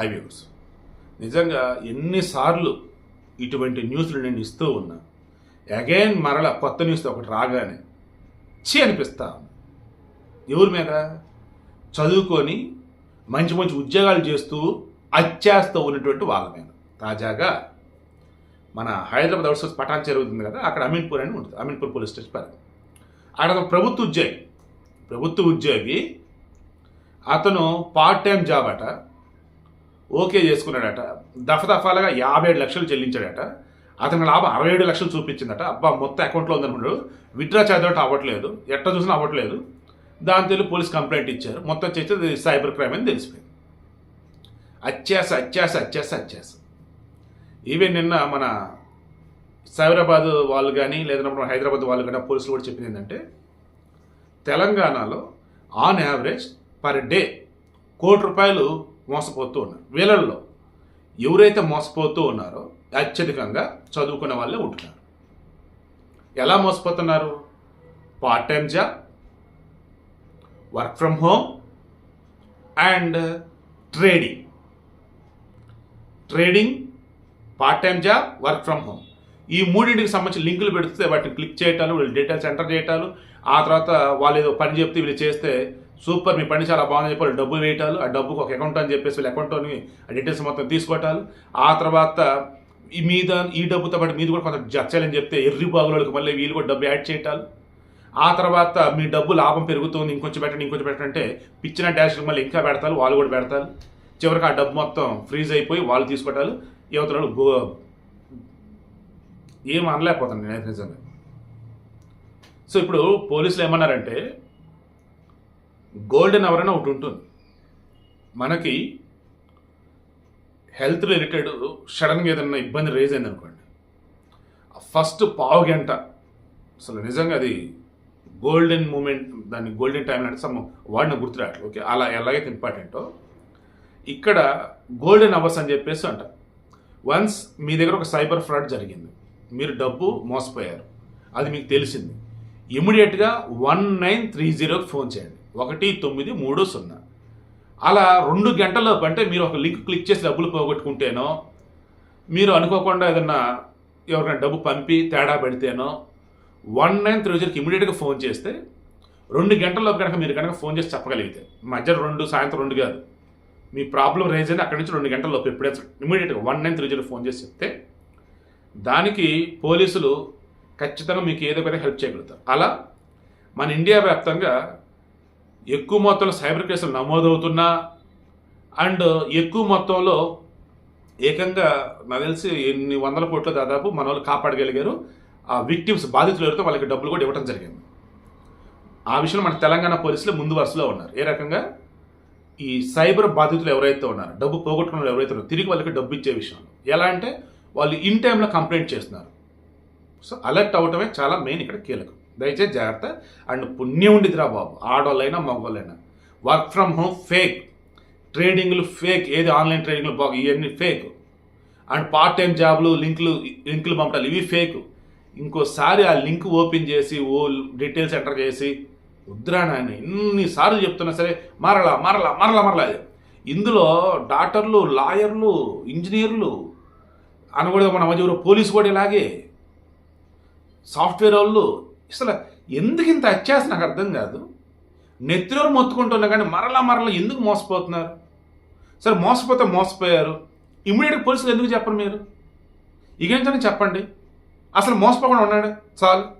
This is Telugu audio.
హైవేస్. నిజంగా ఎన్నిసార్లు ఇటువంటి న్యూస్లు నేను ఇస్తూ ఉన్నా అగైన్ మరల కొత్త న్యూస్ ఒకటి రాగానే చి అనిపిస్తా ఎవరి మీద? చదువుకొని మంచి మంచి ఉద్యోగాలు చేస్తూ అత్యాస్తూ ఉన్నటువంటి వాళ్ళ మీద. తాజాగా మన హైదరాబాద్ అవుట్సోర్స్ పటాన్ జరుగుతుంది కదా అక్కడ అమీన్పూర్ అని ఉంటుంది. అమీన్పూర్ పోలీస్ స్టేషన్ పరిధి అక్కడ ఒక ప్రభుత్వ ఉద్యోగి ప్రభుత్వ ఉద్యోగి అతను పార్ట్ టైం జాబ్ అట. ఓకే చేసుకున్నాడట. దఫదఫాలుగా యాభై ఏడు లక్షలు చెల్లించాడట. అతని లాభం అరవై ఏడు లక్షలు చూపించిందట. అబ్బా మొత్తం అకౌంట్లో ఉందనుకున్నాడు విత్డ్రా చదవటం అవ్వట్లేదు. ఎట్ట చూసినా అవ్వట్లేదు. దాంతో పోలీస్ కంప్లైంట్ ఇచ్చారు. మొత్తం చేస్తే సైబర్ క్రైమ్ అని తెలిసిపోయింది. అత్యాస అత్యాస అత్యాస అత్యాస. ఈవెన్ నిన్న మన సైబరాబాద్ వాళ్ళు కానీ లేదంటే మన హైదరాబాద్ వాళ్ళు కానీ పోలీసులు కూడా చెప్పింది ఏంటంటే తెలంగాణలో ఆన్ యావరేజ్ పర్ డే కోటి రూపాయలు మోసపోతూ ఉన్నారు. వీళ్ళల్లో ఎవరైతే మోసపోతూ ఉన్నారో అత్యధికంగా చదువుకునే వాళ్ళే ఉంటున్నారు. ఎలా మోసపోతున్నారు? Part time job work from home and trading trading part time job work from home ఈ మూడింటికి సంబంధించి లింకులు పెడితే వాటిని క్లిక్ చేయటాలు వీళ్ళు డీటెయిల్స్ ఎంటర్ చేయటాలు ఆ తర్వాత వాళ్ళు ఏదో పని చెప్తే వీళ్ళు చేస్తే సూపర్ మీ పని చాలా బాగుందని చెప్పి డబ్బులు వేయటాలు ఆ డబ్బుకు ఒక అకౌంట్ అని చెప్పేసి వీళ్ళ అకౌంట్ని ఆ డీటెయిల్స్ మొత్తం తీసుకోవటాలు ఆ తర్వాత ఈ మీద ఈ డబ్బుతో పాటు మీద కూడా కొంత జచ్చాలని చెప్తే ఎర్రి బాగులోకి మళ్ళీ వీళ్ళు కూడా డబ్బు యాడ్ చేయటాలు. ఆ తర్వాత మీ డబ్బు లాభం పెరుగుతుంది ఇంకొంచెం పెట్టండి ఇంకొంచెం పెట్టండి అంటే పిచ్చిన డాష్ మళ్ళీ ఇంకా పెడతారు వాళ్ళు కూడా పెడతారు చివరికి ఆ డబ్బు మొత్తం ఫ్రీజ్ అయిపోయి వాళ్ళు తీసుకోవటాలు యువతలు గో ఏం అనలేకపోతాను నేను నిజంగా. సో ఇప్పుడు పోలీసులు ఏమన్నారంటే గోల్డెన్ అవర్ అని ఒకటి ఉంటుంది. మనకి హెల్త్ రిలేటెడ్ సడన్గా ఏదైనా ఇబ్బంది రేజ్ అయింది అనుకోండి ఫస్ట్ పావు గంట అసలు నిజంగా అది గోల్డెన్ మూమెంట్ దాన్ని గోల్డెన్ టైం అంటే సమ్ వాడిని గుర్తురాట్లు. ఓకే అలా ఎలాగైతే ఇంపార్టెంటో ఇక్కడ గోల్డెన్ అవర్స్ అని చెప్పేసి అంట. వన్స్ మీ దగ్గర ఒక సైబర్ ఫ్రాడ్ జరిగింది మీరు డబ్బు మోసపోయారు అది మీకు తెలిసింది ఇమీడియట్గా వన్ నైన్ త్రీ జీరోకి ఫోన్ చేయండి. ఒకటి తొమ్మిది మూడు సున్నా. అలా రెండు గంటల్లోపు అంటే మీరు ఒక లింక్ క్లిక్ చేసి డబ్బులు పోగొట్టుకుంటేనో మీరు అనుకోకుండా ఏదన్నా ఎవరికైనా డబ్బు పంపి తేడా పెడితేనో వన్ నైన్ త్రీ జీరోకి ఇమీడియట్గా ఫోన్ చేస్తే రెండు గంటల్లోపు కనుక మీరు కనుక ఫోన్ చేసి చెప్పగలిగితే మధ్య రెండు సాయంత్రం రెండు కాదు. మీ ప్రాబ్లం రేజ్ అయినా అక్కడి నుంచి రెండు గంటల్లోపు ఎప్పుడైనా ఇమీడియట్గా one nine three zero phone చేసి చెప్తే దానికి పోలీసులు ఖచ్చితంగా మీకు ఏదో ఒకటి హెల్ప్ చేయగలుగుతారు. అలా మన ఇండియా వ్యాప్తంగా ఎక్కువ మొత్తంలో సైబర్ కేసులు నమోదవుతున్నా అండ్ ఎక్కువ మొత్తంలో ఏకంగా నాకు తెలిసి ఎన్ని వందల కోట్ల దాదాపు మన వాళ్ళు కాపాడగలిగారు. ఆ విక్టిమ్స్ బాధితులు ఎవరితో వాళ్ళకి డబ్బులు కూడా ఇవ్వడం జరిగింది. ఆ విషయంలో మన తెలంగాణ పోలీసులు ముందు వరుసలో ఉన్నారు. ఏ రకంగా? ఈ సైబర్ బాధితులు ఎవరైతే ఉన్నారో డబ్బు పోగొట్టుకున్న ఎవరైతే ఉన్నారో తిరిగి వాళ్ళకి డబ్బు ఇచ్చే విషయంలో. ఎలా అంటే వాళ్ళు ఇన్ టైంలో కంప్లైంట్ చేస్తున్నారు. సో అలర్ట్ అవటమే చాలా మెయిన్ ఇక్కడ కీలకం. దయచేసి జాగ్రత్త. అండ్ పుణ్యం ఉండిదిరా బాబు. ఆడవాళ్ళైనా మగవాళ్ళైనా వర్క్ ఫ్రమ్ హోమ్ ఫేక్ ట్రేడింగ్లు ఫేక్ ఏది ఆన్లైన్ ట్రేడింగ్లు బాగు ఇవన్నీ ఫేక్ అండ్ పార్ట్ టైం జాబ్లు లింకులు లింకులు పంపడాలి ఇవి ఫేక్ ఇంకోసారి ఆ లింక్ ఓపెన్ చేసి ఓ డీటెయిల్స్ ఎంటర్ చేసి వద్దురా ఎన్నిసార్లు చెప్తున్నా సరే మరలా మరలా మరలా మరలా ఇందులో డాక్టర్లు లాయర్లు ఇంజనీర్లు అనకూడదు మన మధ్య పోలీసు కూడా ఇలాగే. సాఫ్ట్వేర్ వాళ్ళు అసలు ఎందుకు ఇంత అత్యాస నాకు అర్థం కాదు. నెత్తిలో మొత్తుకుంటున్నా కానీ మరలా మరలా ఎందుకు మోసపోతున్నారు? సరే మోసపోతే మోసపోయారు. ఇమీడియట్గా పోలీసులు ఎందుకు చెప్పరు మీరు? ఇకేంటని చెప్పండి. అసలు మోసపోకుండా ఉన్నాడు చాలు.